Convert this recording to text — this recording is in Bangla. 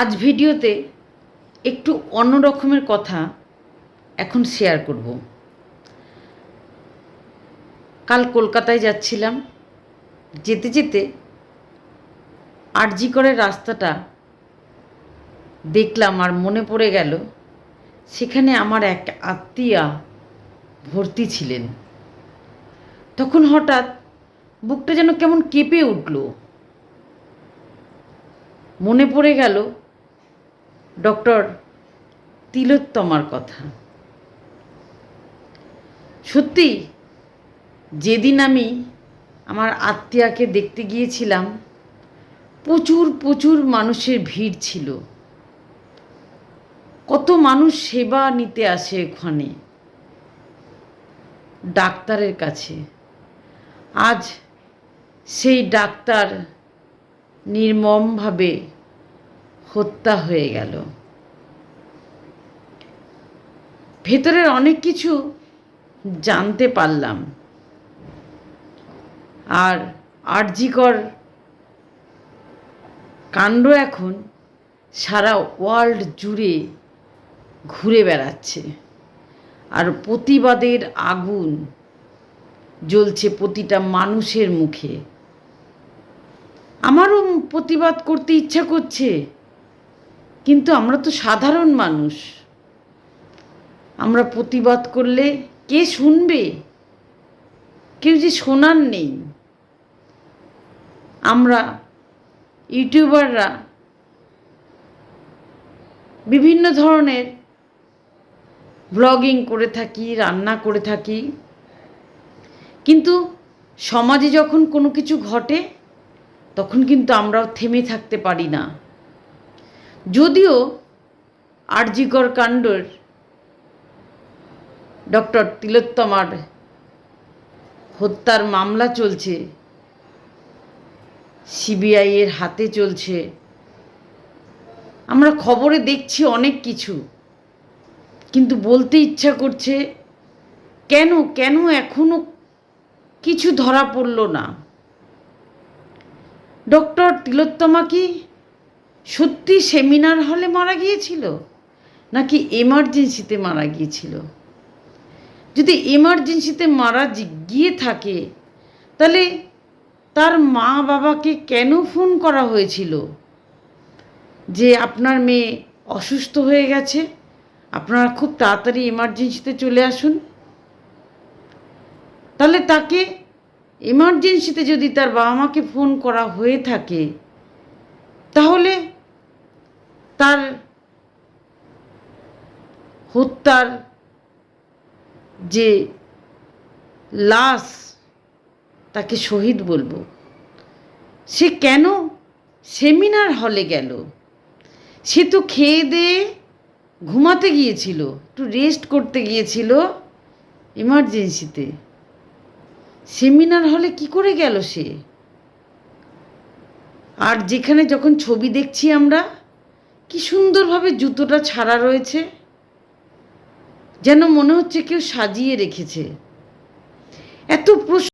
আজ ভিডিওতে একটু অন্য রকমের কথা এখন শেয়ার করব। কাল কলকাতায় যাচ্ছিলাম। যেতে যেতে আরজি করে রাস্তাটা দেখলাম আর মনে পড়ে গেল, সেখানে আমার এক আত্মীয়া ভর্তি ছিলেন। তখন হঠাৎ বুকটা যেন কেমন কেঁপে উঠল। মনে পড়ে গেল ডক্টর তিলোত্তমার কথা। সত্যি, যেদিন আমি আমার আত্মীয়াকে দেখতে গিয়েছিলাম, প্রচুর প্রচুর মানুষের ভিড় ছিল। কত মানুষ সেবা নিতে আসে ওখানে, ডাক্তারের কাছে। আজ সেই ডাক্তার নির্মমভাবে হত্যা হয়ে গেল। ভেতরের অনেক কিছু জানতে পারলাম। আর আরজিকর কাণ্ড এখন সারা ওয়ার্ল্ড জুড়ে ঘুরে বেড়াচ্ছে। আর প্রতিবাদের আগুন জ্বলছে প্রতিটা মানুষের মুখে। আমারও প্রতিবাদ করতে ইচ্ছা করছে। কিন্তু আমরা তো সাধারণ মানুষ। আমরা প্রতিবাদ করলে কে শুনবে? কেউ যে শোনার নেই। আমরা ইউটিউবাররা বিভিন্ন ধরনের ব্লগিং করে থাকি, রান্না করে থাকি। কিন্তু সমাজে যখন কোনো কিছু ঘটে, তখন কিন্তু আমরাও থেমে থাকতে পারি না। যদিও আরজিকর কাণ্ডর ডক্টর তিলোত্তমার হত্যার মামলা চলছে সিবিআইয়ের হাতে চলছে। আমরা খবরে দেখছি অনেক কিছু, কিন্তু বলতে ইচ্ছা করছে কেন কেন এখনও কিছু ধরা পড়ল না? ডক্টর তিলোত্তমা কি সত্যি সেমিনার হলে মারা গিয়েছিল? নাকি এমার্জেন্সিতে মারা গিয়েছিল? যদি এমার্জেন্সিতে মারা গিয়ে থাকে, তাহলে তার মা বাবাকে কেন ফোন করা হয়েছিল? যে আপনার মেয়ে অসুস্থ হয়ে গেছে, আপনারা খুব তাড়াতাড়ি এমার্জেন্সিতে চলে আসুন। তাহলে তাকে এমার্জেন্সিতে যদি তার বাবা মাকে ফোন করা হয়ে থাকে, তাহলে তার হত্যার যে লাশ তাকে শহীদ বলব, সে কেন সেমিনার হলে গেল? সে তো খেয়ে দিয়ে ঘুমাতে গিয়েছিল, একটু রেস্ট করতে গিয়েছিল এমার্জেন্সিতে সেমিনার হলে কি করে গেল সে? আর যেখানে যখন ছবি দেখছি আমরা কি সুন্দরভাবে জুতোটা ছাড়া রয়েছে যেন মনে হচ্ছে কেউ সাজিয়ে রেখেছে। এত প্রশ্ন